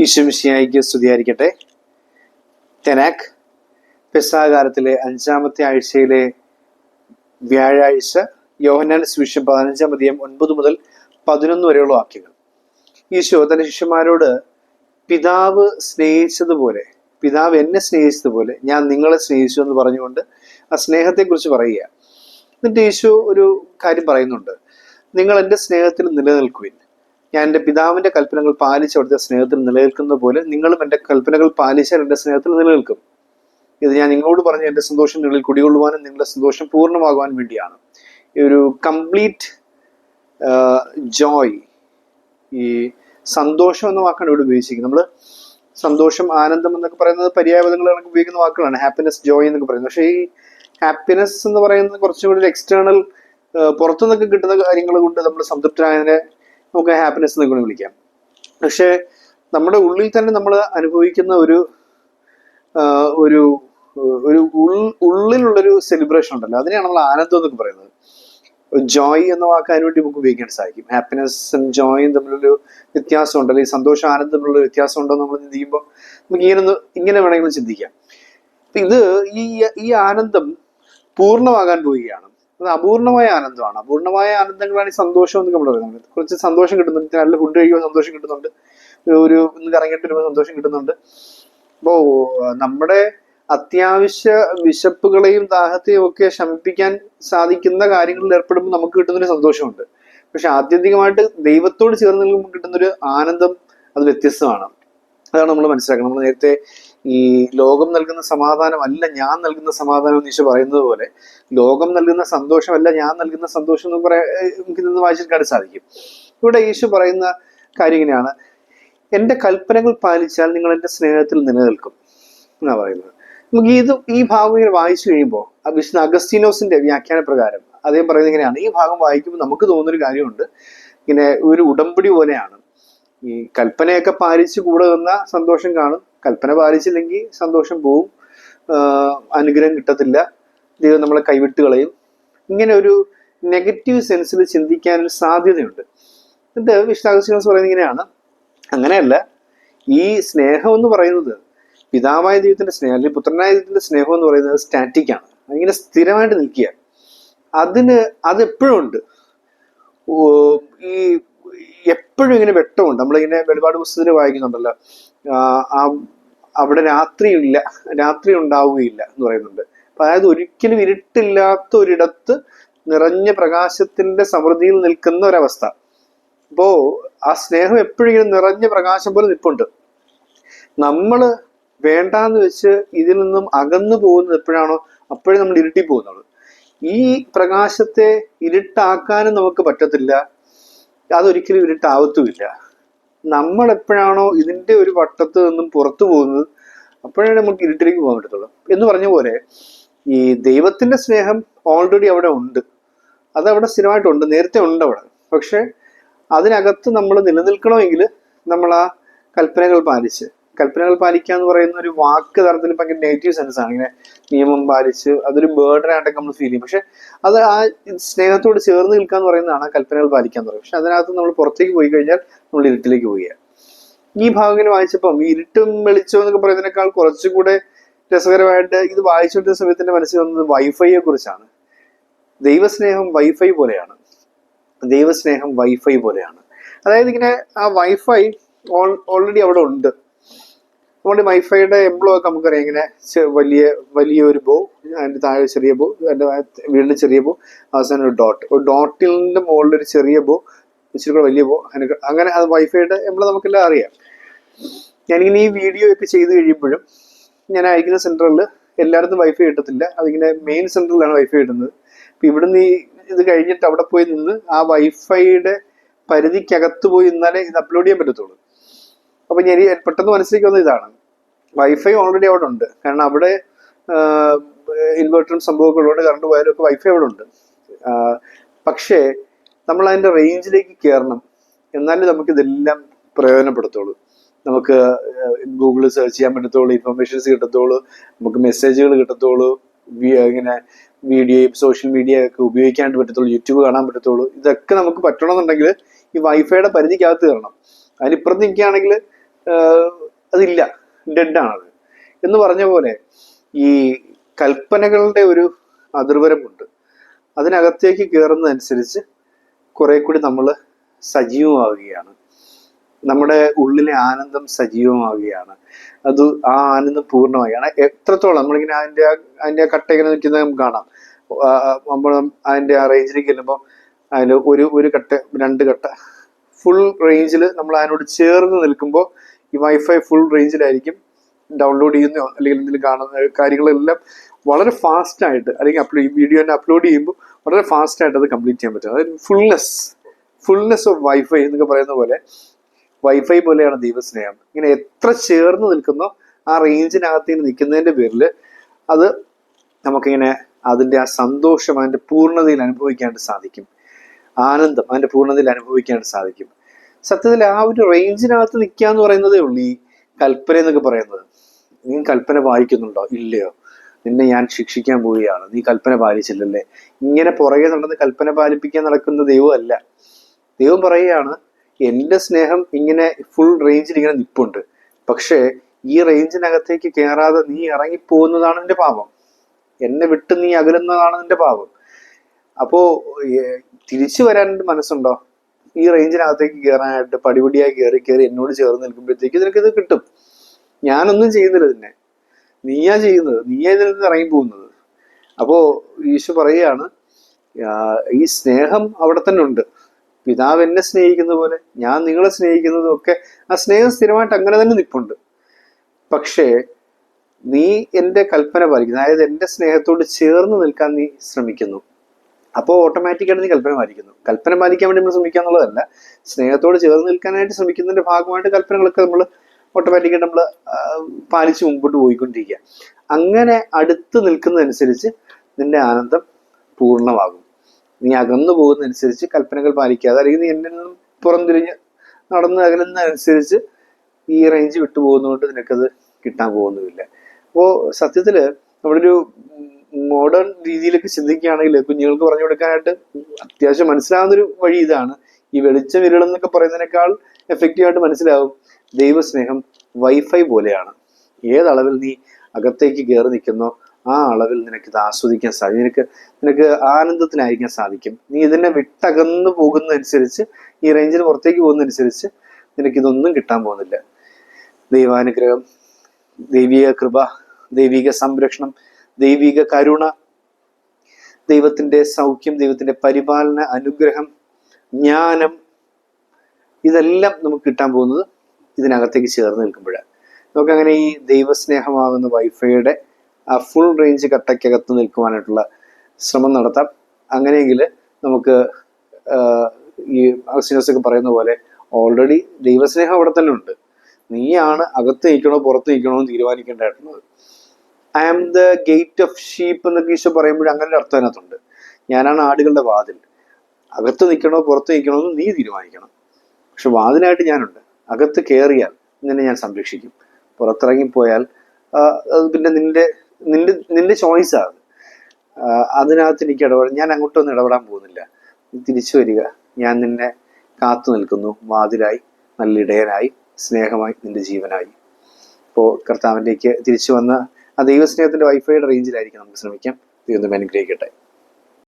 ഈശ്വമിശിയായിക്ക് സ്തുതിയായിരിക്കട്ടെ. തെനാക് പെസാകാലത്തിലെ അഞ്ചാമത്തെ ആഴ്ചയിലെ വ്യാഴാഴ്ച യോഹന്നാൻ സുവിശേഷം പതിനഞ്ചാം അധികം ഒൻപത് മുതൽ പതിനൊന്ന് വരെയുള്ള വാക്യങ്ങൾ. ഈശോ തന്റെ ശിഷ്യന്മാരോട് പിതാവ് സ്നേഹിച്ചതുപോലെ പിതാവ് എന്നെ സ്നേഹിച്ചതുപോലെ ഞാൻ നിങ്ങളെ സ്നേഹിച്ചു എന്ന് പറഞ്ഞുകൊണ്ട് ആ സ്നേഹത്തെക്കുറിച്ച് പറയുക. എന്നിട്ട് ഈശോ ഒരു കാര്യം പറയുന്നുണ്ട്. നിങ്ങൾ എന്റെ സ്നേഹത്തിൽ നിലനിൽക്കുവിൻ. ഞാൻ എന്റെ പിതാവിന്റെ കൽപ്പനകൾ പാലിച്ച് അവിടുത്തെ സ്നേഹത്തിൽ നിലനിൽക്കുന്നത് പോലെ നിങ്ങളും എന്റെ കൽപ്പനകൾ പാലിച്ചാൽ എന്റെ സ്നേഹത്തിൽ നിലനിൽക്കും. ഇത് ഞാൻ നിങ്ങളോട് പറഞ്ഞ എന്റെ സന്തോഷം നിങ്ങളിൽ കുടികൊള്ളുവാനും നിങ്ങളുടെ സന്തോഷം പൂർണമാകുവാൻ വേണ്ടിയാണ്. ഈ ഒരു കംപ്ലീറ്റ് ജോയ് ഈ സന്തോഷം എന്ന വാക്കാണ് ഇവിടെ ഉപയോഗിച്ചിരിക്കുന്നത്. നമ്മൾ സന്തോഷം ആനന്ദം എന്നൊക്കെ പറയുന്നത് പര്യായപദങ്ങൾ കണക്ക് ഉപയോഗിക്കുന്ന വാക്കുകളാണ്. ഹാപ്പിനെസ് ജോയ് എന്നൊക്കെ പറയുന്നത്. പക്ഷേ ഈ ഹാപ്പിനെസ് എന്ന് പറയുന്നത് കുറച്ചും കൂടി എക്സ്റ്റേണൽ പുറത്തുനിന്നൊക്കെ കിട്ടുന്ന കാര്യങ്ങൾ കൊണ്ട് നമ്മൾ സംതൃപ്തരായതിനെ നമുക്ക് ഹാപ്പിനെസ് എന്നൊക്കെ വിളിക്കാം. പക്ഷേ നമ്മുടെ ഉള്ളിൽ തന്നെ നമ്മൾ അനുഭവിക്കുന്ന ഒരു ഒരു ഒരു ഉൾ ഉള്ളിലുള്ളൊരു സെലിബ്രേഷൻ ഉണ്ടല്ലോ. അതിനെയാണ് നമ്മൾ ആനന്ദം എന്നൊക്കെ പറയുന്നത്. ജോയ് എന്ന വാക്ക് വേണ്ടി നമുക്ക് ഉപയോഗിക്കാൻ സാധിക്കും. ഹാപ്പിനെസ് ആൻഡ് ജോയും തമ്മിലൊരു വ്യത്യാസം ഉണ്ട് ഈ സന്തോഷം ആനന്ദം തമ്മിലുള്ള വ്യത്യാസം ഉണ്ടോ നമ്മൾ ചിന്തിക്കുമ്പോൾ നമുക്ക് ഇങ്ങനെ ഒന്ന് ഇങ്ങനെ വേണമെങ്കിലും ചിന്തിക്കാം. ഇത് ഈ ഈ ആനന്ദം പൂർണമാകാൻ പോവുകയാണ്. അത് അപൂർണമായ ആനന്ദമാണ്. അപൂർണമായ ആനന്ദങ്ങളാണ് ഈ സന്തോഷം എന്നൊക്കെ നമ്മൾ പറയുന്നത്. കുറച്ച് സന്തോഷം കിട്ടുന്നുണ്ട്. നല്ല ഫുഡ് കഴിക്കുമ്പോൾ സന്തോഷം കിട്ടുന്നുണ്ട്. ഒരു- ഇന്ന് കറങ്ങിയിട്ട് വരുമ്പോൾ സന്തോഷം കിട്ടുന്നുണ്ട്. അപ്പോ നമ്മുടെ അത്യാവശ്യ വിശപ്പുകളെയും ദാഹത്തെയും ഒക്കെ ശമിപ്പിക്കാൻ സാധിക്കുന്ന കാര്യങ്ങളിൽ ഏർപ്പെടുമ്പോൾ നമുക്ക് കിട്ടുന്നൊരു സന്തോഷമുണ്ട്. പക്ഷെ ആത്യന്തികമായിട്ട് ദൈവത്തോട് ചേർന്ന് നിൽക്കുമ്പോൾ കിട്ടുന്നൊരു ആനന്ദം അത് വ്യത്യസ്തമാണ്. അതാണ് നമ്മൾ മനസ്സിലാക്കുന്നത്. നമ്മൾ നേരത്തെ ഈ ലോകം നൽകുന്ന സമാധാനമല്ല ഞാൻ നൽകുന്ന സമാധാനം എന്ന് ഈശോ പറയുന്നത് പോലെ ലോകം നൽകുന്ന സന്തോഷമല്ല ഞാൻ നൽകുന്ന സന്തോഷം എന്ന് പറയാൻ നമുക്ക് ഇന്ന് വായിച്ചെടുക്കാൻ സാധിക്കും. ഇവിടെ ഈശോ പറയുന്ന കാര്യം ഇങ്ങനെയാണ്. എന്റെ കൽപ്പനകൾ പാലിച്ചാൽ നിങ്ങൾ എന്റെ സ്നേഹത്തിൽ നിലനിൽക്കും എന്നാ പറയുന്നത്. നമുക്ക് ഇത് ഈ ഭാഗം ഇങ്ങനെ വായിച്ചു കഴിയുമ്പോൾ വിഷ്ണു അഗസ്തീനോസിന്റെ വ്യാഖ്യാന പ്രകാരം അദ്ദേഹം പറയുന്നത് ഇങ്ങനെയാണ്. ഈ ഭാഗം വായിക്കുമ്പോൾ നമുക്ക് തോന്നുന്നൊരു കാര്യമുണ്ട്. ഇങ്ങനെ ഒരു ഉടമ്പടി പോലെയാണ്. ഈ കൽപ്പനയൊക്കെ പാലിച്ച് കൂടെ നിന്ന സന്തോഷം കാണും കൽപ്പന പാലിച്ചില്ലെങ്കിൽ സന്തോഷം പോവും. അനുഗ്രഹം കിട്ടത്തില്ല. ദൈവം നമ്മളെ കൈവിട്ട് കളയും. ഇങ്ങനെ ഒരു നെഗറ്റീവ് സെൻസിൽ ചിന്തിക്കാൻ സാധ്യതയുണ്ട്. എന്നിട്ട് അഗസ്തീനോസ് പറയുന്നത് ഇങ്ങനെയാണ്. അങ്ങനെയല്ല ഈ സ്നേഹം എന്ന് പറയുന്നത് പിതാവായ ദൈവത്തിന്റെ സ്നേഹം അല്ലെങ്കിൽ പുത്രനായ ദൈവത്തിന്റെ സ്നേഹം എന്ന് പറയുന്നത് സ്റ്റാറ്റിക് ആണ്. അതിങ്ങനെ സ്ഥിരമായിട്ട് നിൽക്കുക അതിന് അതെപ്പോഴും ഉണ്ട്. ഈ എപ്പോഴും ഇങ്ങനെ വെട്ടമുണ്ട്. നമ്മളിങ്ങനെ വെളിപാട് പുസ്തകത്തിൽ വായിക്കുന്നുണ്ടല്ലോ. അവിടെ രാത്രിയില്ല രാത്രി ഉണ്ടാവുകയില്ല എന്ന് പറയുന്നുണ്ട്. അതായത് ഒരിക്കലും ഇരുട്ടില്ലാത്ത ഒരിടത്ത് നിറഞ്ഞ പ്രകാശത്തിന്റെ സമൃദ്ധിയിൽ നിൽക്കുന്ന ഒരവസ്ഥ. അപ്പോ ആ സ്നേഹം എപ്പോഴും ഇങ്ങനെ നിറഞ്ഞ പ്രകാശം പോലെ നിൽപ്പുണ്ട്. നമ്മൾ വേണ്ടാന്ന് വെച്ച് ഇതിൽ നിന്നും അകന്നു പോകുന്നത് എപ്പോഴാണോ അപ്പോഴേ നമ്മൾ ഇരുട്ടി പോകുന്നുള്ളൂ ഈ പ്രകാശത്തെ ഇരുട്ടാക്കാനും നമുക്ക് പറ്റത്തില്ല. അതൊരിക്കലും ഇരുട്ടാവത്തുമില്ല നമ്മൾ എപ്പോഴാണോ ഇതിന്റെ ഒരു വട്ടത്ത് നിന്നും പുറത്തു പോകുന്നത് അപ്പോഴേ നമുക്ക് ഇരുട്ടിലേക്ക് പോകാൻ പറ്റത്തുള്ളൂ. എന്ന് പറഞ്ഞ പോലെ ഈ ദൈവത്തിന്റെ സ്നേഹം ഓൾറെഡി അവിടെ ഉണ്ട്. അത് അവിടെ സ്ഥിരമായിട്ടുണ്ട് നേരത്തെ ഉണ്ട് അവിടെ പക്ഷെ അതിനകത്ത് നമ്മൾ നിലനിൽക്കണമെങ്കിൽ നമ്മൾ ആ കൽപ്പനകൾ പാലിച്ച് കൽപ്പനകൾ പാലിക്കുക എന്ന് പറയുന്ന ഒരു വാക്ക് തരത്തിൽ ഭയങ്കര നെഗറ്റീവ് സെൻസ് ആണ്. ഇങ്ങനെ നിയമം പാലിച്ച് അതൊരു ബേർഡൻ ആയിട്ടൊക്കെ നമ്മൾ ഫീൽ ചെയ്യും. പക്ഷെ അത് ആ സ്നേഹത്തോട് ചേർന്ന് നിൽക്കുക എന്ന് പറയുന്നതാണ് കൽപ്പനകൾ പാലിക്കുക എന്ന് പറയുന്നത്. പക്ഷെ അതിനകത്ത് നമ്മൾ പുറത്തേക്ക് പോയി കഴിഞ്ഞാൽ നമ്മൾ ഇരുട്ടിലേക്ക് പോവുകയാണ്. ഈ ഭാഗം ഇങ്ങനെ വായിച്ചപ്പം ഇരുട്ടും വെളിച്ചം എന്നൊക്കെ പറയുന്നതിനേക്കാൾ കുറച്ചുകൂടെ രസകരമായിട്ട് ഇത് വായിച്ചുകൊണ്ടിരുന്ന സമയത്ത് എന്റെ മനസ്സിൽ വന്നത് വൈഫൈയെ കുറിച്ചാണ്. ദൈവസ്നേഹം വൈഫൈ പോലെയാണ്. ദൈവസ്നേഹം വൈഫൈ പോലെയാണ്. അതായത് ഇങ്ങനെ ആ വൈഫൈ ഓൾറെഡി അവിടെ ഉണ്ട്. നമ്മുടെ വൈഫൈയുടെ എംബ്ലോ ഒക്കെ നമുക്കറിയാം. ഇങ്ങനെ വലിയ വലിയൊരു ബോ അതിന്റെ താഴെ ചെറിയ ബോ അതിന്റെ വീണ്ടും ചെറിയ ബോ അവസാനം ഒരു ഡോട്ട് ഒരു ഡോട്ടിന്റെ മുകളിൽ ഒരു ചെറിയ ബോ ഇച്ചിരി കൂടെ വലിയ ബോ അങ്ങനെ അങ്ങനെ അത് വൈഫൈയുടെ എംബ്ലോ നമുക്കെല്ലാം അറിയാം. ഞാനിങ്ങനെ ഈ വീഡിയോ ഒക്കെ ചെയ്ത് കഴിയുമ്പോഴും ഞാൻ അയക്കുന്ന സെന്ററിൽ എല്ലായിടത്തും വൈഫൈ കിട്ടത്തില്ല അതിങ്ങനെ മെയിൻ സെന്ററിലാണ് വൈഫൈ കിട്ടുന്നത് അപ്പം ഇവിടുന്ന് ഈ ഇത് കഴിഞ്ഞിട്ട് അവിടെ പോയി നിന്ന് ആ വൈഫൈയുടെ പരിധിക്കകത്ത് പോയി നിന്നാലേ ഇത് അപ്ലോഡ് ചെയ്യാൻ പറ്റത്തുള്ളൂ. അപ്പൊ ഞാൻ പെട്ടെന്ന് മനസ്സിലേക്ക് ഇതാണ്. വൈഫൈ ഓൾറെഡി അവിടെ ഉണ്ട്. കാരണം അവിടെ ഇൻവെർട്ടറും ഉള്ളതുകൊണ്ട് കറണ്ട് പോയാലും ഒക്കെ വൈഫൈ അവിടെ ഉണ്ട്. പക്ഷേ നമ്മൾ അതിന്റെ റേഞ്ചിലേക്ക് കയറണം എന്നാലേ നമുക്ക് ഇതെല്ലാം പ്രയോജനപ്പെടുത്തുള്ളൂ. നമുക്ക് ഗൂഗിളിൽ സെർച്ച് ചെയ്യാൻ പറ്റത്തുള്ളൂ ഇൻഫർമേഷൻസ് കിട്ടത്തുള്ളൂ നമുക്ക് മെസ്സേജുകൾ കിട്ടത്തുള്ളൂ ഇങ്ങനെ വീഡിയോയും സോഷ്യൽ മീഡിയ ഒക്കെ ഉപയോഗിക്കാണ്ട് പറ്റത്തുള്ളൂ യൂട്യൂബ് കാണാൻ പറ്റത്തുള്ളൂ. ഇതൊക്കെ നമുക്ക് പറ്റണമെന്നുണ്ടെങ്കിൽ ഈ വൈഫൈയുടെ പരിധിക്കകത്ത് കയറണം അതിനിപ്പുറത്ത് നിൽക്കുകയാണെങ്കിൽ അതില്ല. ഡെഡാണത്. എന്ന് പറഞ്ഞ പോലെ ഈ കൽപ്പനകളുടെ ഒരു അതിർവരമുണ്ട് അതിനകത്തേക്ക് കയറുന്നതനുസരിച്ച് കുറെ കൂടി നമ്മൾ സജീവമാവുകയാണ്. നമ്മുടെ ഉള്ളിലെ ആനന്ദം സജീവമാവുകയാണ്. അത് ആ ആനന്ദം പൂർണമാവുകയാണ്. എത്രത്തോളം നമ്മളിങ്ങനെ അതിന്റെ അതിന്റെ കട്ട ഇങ്ങനെ നിൽക്കുന്നത് നമുക്ക് കാണാം. നമ്മൾ അതിന്റെ ആ റേഞ്ചിലേക്ക് ചെല്ലുമ്പോൾ അതിൽ ഒരു ഒരു കട്ട രണ്ട് കട്ട ഫുൾ റേഞ്ചിൽ നമ്മൾ അതിനോട് ചേർന്ന് നിൽക്കുമ്പോൾ ഈ വൈഫൈ ഫുൾ റേഞ്ചിലായിരിക്കും ഡൗൺലോഡ് ചെയ്യുന്ന അല്ലെങ്കിൽ എന്തെങ്കിലും കാണുന്ന കാര്യങ്ങളെല്ലാം വളരെ ഫാസ്റ്റ് ആയിട്ട് അല്ലെങ്കിൽ അപ്ലോഡ് വീഡിയോ തന്നെ അപ്ലോഡ് ചെയ്യുമ്പോൾ വളരെ ഫാസ്റ്റ് ആയിട്ട് അത് കംപ്ലീറ്റ് ചെയ്യാൻ പറ്റും. അതായത് ഫുൾനെസ് ഫുൾനെസ് ഓഫ് വൈഫൈ എന്നൊക്കെ പറയുന്ന പോലെ വൈഫൈ പോലെയാണ് ദൈവസ്നേഹം. ഇങ്ങനെ എത്ര ചേർന്ന് നിൽക്കുന്നോ ആ റേഞ്ചിനകത്ത് ഇങ്ങനെ നിൽക്കുന്നതിന്റെ പേരിൽ അത് നമുക്കിങ്ങനെ അതിന്റെ ആ സന്തോഷം അതിന്റെ പൂർണതയിൽ അനുഭവിക്കാണ്ട് സാധിക്കും. ആനന്ദം അതിന്റെ പൂർണതയിൽ അനുഭവിക്കാൻ സാധിക്കും. സത്യത്തിൽ ആ ഒരു റേഞ്ചിനകത്ത് നിൽക്കുക എന്ന് പറയുന്നതേ ഉള്ളൂ ഈ കൽപ്പന എന്നൊക്കെ പറയുന്നത്. നീ കൽപ്പന വായിക്കുന്നുണ്ടോ? ഇല്ലയോ. നിന്നെ ഞാൻ ശിക്ഷിക്കാൻ പോവുകയാണ്. നീ കൽപ്പന പാലിച്ചില്ലല്ലേ? ഇങ്ങനെ പുറകെ നടന്ന് കൽപ്പന പാലിപ്പിക്കാൻ നടക്കുന്ന ദൈവമല്ല. ദൈവം പറയുകയാണ് എന്റെ സ്നേഹം ഇങ്ങനെ ഫുൾ റേഞ്ചിൽ ഇങ്ങനെ നിപ്പുണ്ട്. പക്ഷേ ഈ റേഞ്ചിനകത്തേക്ക് കയറാതെ നീ ഇറങ്ങിപ്പോകുന്നതാണ് നിന്റെ പാപം. എന്നെ വിട്ട് നീ അകലുന്നതാണ് നിന്റെ പാപം. അപ്പോ തിരിച്ചു വരാൻ മനസ്സുണ്ടോ? ഈ റേഞ്ചിനകത്തേക്ക് കയറാനായിട്ട് പടിപടിയായി കയറി കയറി എന്നോട് ചേർന്ന് നിൽക്കുമ്പോഴത്തേക്ക് നിനക്ക് ഇത് കിട്ടും. ഞാനൊന്നും ചെയ്യുന്നില്ല ഇതിനെ നീയാ ചെയ്യുന്നത്. നീയാ ഇതിൽ നിന്ന് ഇറങ്ങി പോകുന്നത് അപ്പോ ഈശോ പറയുകയാണ് ഈ സ്നേഹം അവിടെ തന്നെ ഉണ്ട്. പിതാവ് എന്നെ സ്നേഹിക്കുന്ന പോലെ ഞാൻ നിങ്ങളെ സ്നേഹിക്കുന്നതും ഒക്കെ ആ സ്നേഹം സ്ഥിരമായിട്ട് അങ്ങനെ തന്നെ നിൽപ്പുണ്ട്. പക്ഷേ നീ എന്റെ കൽപ്പന പാലിക്കുന്നു. അതായത് എന്റെ സ്നേഹത്തോട് ചേർന്ന് നിൽക്കാൻ നീ ശ്രമിക്കുന്നു. അപ്പോൾ ഓട്ടോമാറ്റിക്കായിട്ട് നീ കൽപ്പന പാലിക്കുന്നു കൽപ്പന പാലിക്കാൻ വേണ്ടി നമ്മൾ ശ്രമിക്കുക എന്നുള്ളതല്ല സ്നേഹത്തോട് ചേർന്ന് നിൽക്കാനായിട്ട് ശ്രമിക്കുന്നതിന്റെ ഭാഗമായിട്ട് കൽപ്പനകളൊക്കെ നമ്മൾ ഓട്ടോമാറ്റിക്കായിട്ട് നമ്മൾ പാലിച്ച് മുമ്പോട്ട് പോയിക്കൊണ്ടിരിക്കുക. അങ്ങനെ അടുത്ത് നിൽക്കുന്നതനുസരിച്ച് നിന്റെ ആനന്ദം പൂർണമാകും. നീ അകന്നു പോകുന്നതനുസരിച്ച് കൽപ്പനകൾ പാലിക്കാതെ അല്ലെങ്കിൽ നീ എന്നിൽ നിന്നും പുറംതിരിഞ്ഞ് നടന്ന് അകലുന്നതനുസരിച്ച് ഈ റേഞ്ച് വിട്ടുപോകുന്നതുകൊണ്ട് നിനക്കത് കിട്ടാൻ പോകുന്നുമില്ല. അപ്പോൾ സത്യത്തിൽ നമ്മളൊരു മോഡേൺ രീതിയിലൊക്കെ ചിന്തിക്കുകയാണെങ്കിൽ കുഞ്ഞുങ്ങൾക്ക് പറഞ്ഞു കൊടുക്കാനായിട്ട് അത്യാവശ്യം മനസ്സിലാവുന്നൊരു വഴി ഇതാണ്. ഈ വെളിച്ചം വിരളെന്നൊക്കെ പറയുന്നതിനേക്കാൾ എഫക്റ്റീവായിട്ട് മനസ്സിലാവും ദൈവസ്നേഹം വൈഫൈ പോലെയാണ്. ഏതളവിൽ നീ അകത്തേക്ക് കയറി നിൽക്കുന്നോ ആ അളവിൽ നിനക്ക് ഇത് ആസ്വദിക്കാൻ സാധിക്കും. നിനക്ക് നിനക്ക് ആനന്ദത്തിനായിരിക്കാൻ സാധിക്കും. നീ ഇതിനെ വിട്ടകന്നു പോകുന്നതനുസരിച്ച് ഈ റേഞ്ചിൽ പുറത്തേക്ക് പോകുന്നതനുസരിച്ച് നിനക്കിതൊന്നും കിട്ടാൻ പോകുന്നില്ല. ദൈവാനുഗ്രഹം ദൈവിക കൃപ ദൈവിക സംരക്ഷണം ദൈവിക കരുണ ദൈവത്തിന്റെ സൗഖ്യം ദൈവത്തിന്റെ പരിപാലന അനുഗ്രഹം ജ്ഞാനം ഇതെല്ലാം നമുക്ക് കിട്ടാൻ പോകുന്നത് ഇതിനകത്തേക്ക് ചേർന്ന് നിൽക്കുമ്പോഴാണ്. നമുക്കങ്ങനെ ഈ ദൈവസ്നേഹമാകുന്ന വൈഫൈയുടെ ആ ഫുൾ റേഞ്ച് കട്ടയ്ക്കകത്ത് നിൽക്കുവാനായിട്ടുള്ള ശ്രമം നടത്താം. അങ്ങനെയെങ്കിൽ നമുക്ക് ഈ ഒക്കെ പറയുന്ന പോലെ ഓൾറെഡി ദൈവസ്നേഹം അവിടെ തന്നെ ഉണ്ട്. നീയാണ് അകത്ത് നിൽക്കണോ പുറത്ത് നിൽക്കണോ എന്ന് തീരുമാനിക്കേണ്ടതായിട്ടുള്ളത്. I am the gate of sheep എന്നൊക്കെ ഈശോ പറയുമ്പോൾ അങ്ങനെ ഒരു അർത്ഥം അതിനകത്തുണ്ട്. ഞാനാണ് ആടുകളുടെ വാതിൽ. അകത്ത് നിൽക്കണോ പുറത്ത് നിൽക്കണോ എന്ന് നീ തീരുമാനിക്കണം. പക്ഷെ വാതിലായിട്ട് ഞാനുണ്ട്. അകത്ത് കയറിയാൽ നിന്നെ ഞാൻ സംരക്ഷിക്കും. പുറത്തിറങ്ങിപ്പോയാൽ അത് പിന്നെ നിന്റെ നിന്റെ നിന്റെ ചോയ്സാണ് അതിനകത്ത് എനിക്ക് ഇടപെടാൻ ഞാൻ അങ്ങോട്ടൊന്നും ഇടപെടാൻ പോകുന്നില്ല. നീ തിരിച്ചു വരിക. ഞാൻ നിന്നെ കാത്തു നിൽക്കുന്നു. വാതിലായി നല്ല ഇടയനായി സ്നേഹമായി നിന്റെ ജീവനായി. ഇപ്പോൾ കർത്താവിന്റെക്ക് തിരിച്ചു വന്ന ആ ദൈവസ്നേഹത്തിന്റെ വൈഫൈയുടെ റേഞ്ചിലായിരിക്കും നമുക്ക് ശ്രമിക്കാം. ദൈവം അനുഗ്രഹിക്കട്ടെ.